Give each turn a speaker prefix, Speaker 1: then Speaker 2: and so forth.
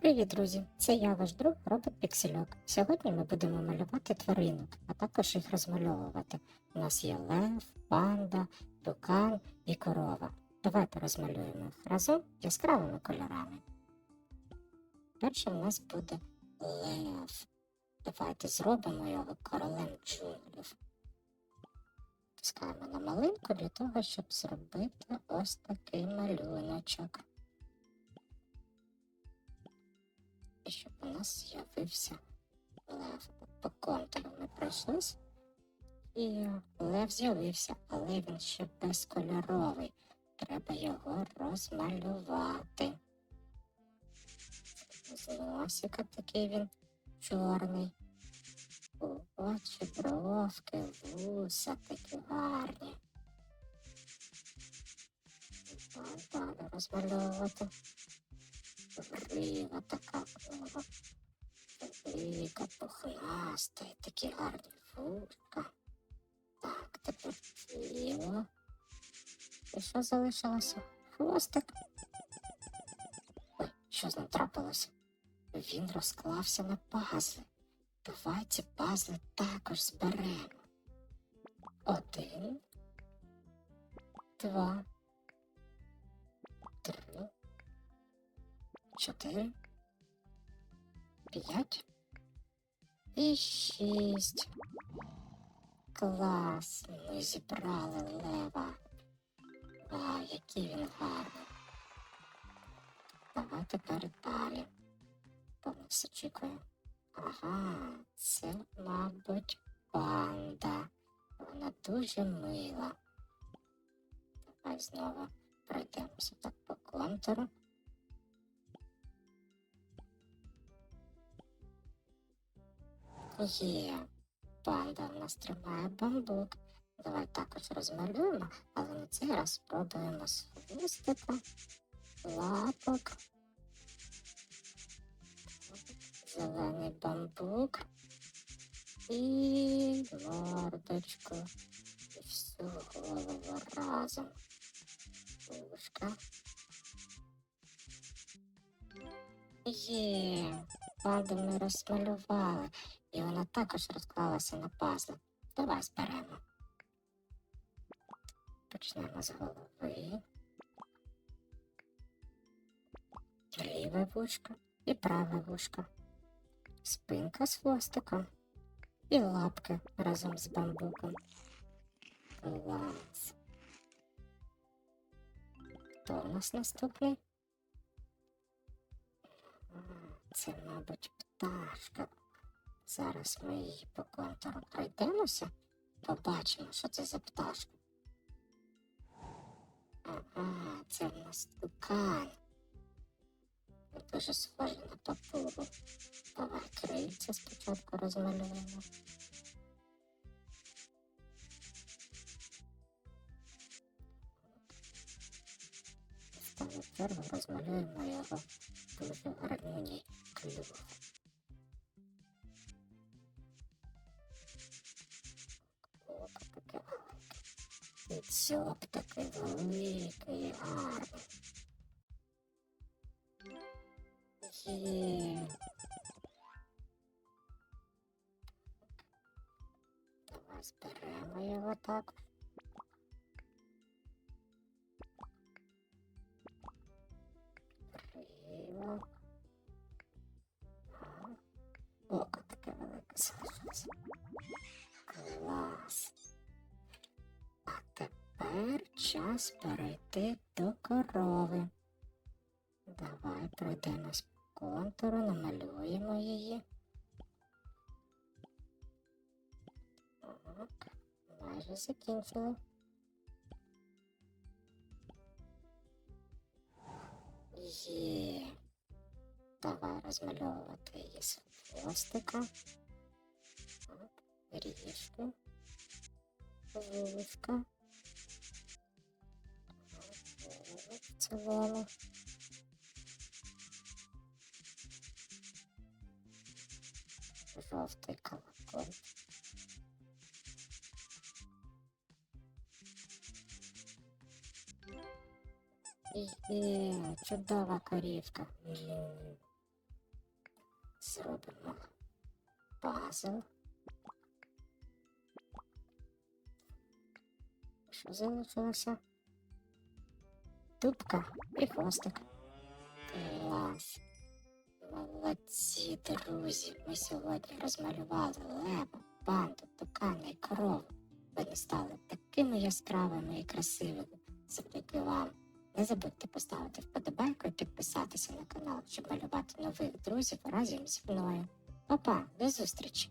Speaker 1: Привіт, друзі! Це я, ваш друг робот Піксельок. Сьогодні ми будемо малювати тваринок, а також їх розмальовувати. У нас є лев, панда, тукан і корова. Давайте розмалюємо їх разом яскравими кольорами. Перше в нас буде лев. Давайте зробимо його королем джунглів. Тискаємо на малинку для того, щоб зробити ось такий малюночок. Щоб у нас з'явився лев. По контуру ми пройшлись, і лев з'явився, але він ще безкольоровий. Треба його розмалювати. З носика такий він чорний. Очі, бровки, вуса такі гарні. Розмальовувати. Грива така клова. Велика, пухнаста і такі гарні вушка. Так, тепер тіло. І що залишилося? Хвостик. Ой, що з ним трапилося? Він розклався на пазли. Давай ці пазли також зберемо. Один, два, 4, 5 і 6. Клас, ми зібрали лева. Вау, який він гарний. Давай тепер далі. Бо ми. Ага, це, мабуть, панда. Вона дуже мила. Давай знову пройдемося так по контуру. Є, панда в нас тримає бамбук. Давай також розмалюємо, але на цей раз спробуємо з хвостика, лапок, зелений бамбук і мордочку. І всю голову разом. Ушка. Є, панду ми розмалювали, і вона також розклалася на пазли. Давай зберемо. Почнемо з голови. Ліве вушко і праве вушко. Спинка з хвостиком. І лапки разом з бамбуком. Клас. Хто у нас наступний? Це, мабуть, пташка. Зараз ми її по контуру пройдемося, побачимо, що це за пташка. Ага, це в нас тукан. Дуже схожий на папугу. Давай крильця спочатку розмалюємо. Та тепер розмалюємо його дуже гарнюній клюв. І дзьоб такий великий і гарний. Є. Давай зберемо його так. Криво. Ага. Око таке велике залишилося. Тепер час перейти до корови. Давай пройдемось по контуру, намалюємо її. Так, майже закінчили. Є. Давай розмальовувати її з хвостика. Ріжки. Вушка. В цілому. Жовтий колокол. Є, чудова корівка. Зробимо пазл. Що залишилося? Дубка і хвостик. Клас. Молодці, друзі. Ми сьогодні розмалювали лева, панду, тукана і корову. Вони стали такими яскравими і красивими завдяки вам. Не забудьте поставити вподобайку і підписатися на канал, щоб малювати нових друзів разом зі мною. Па-па, до зустрічі!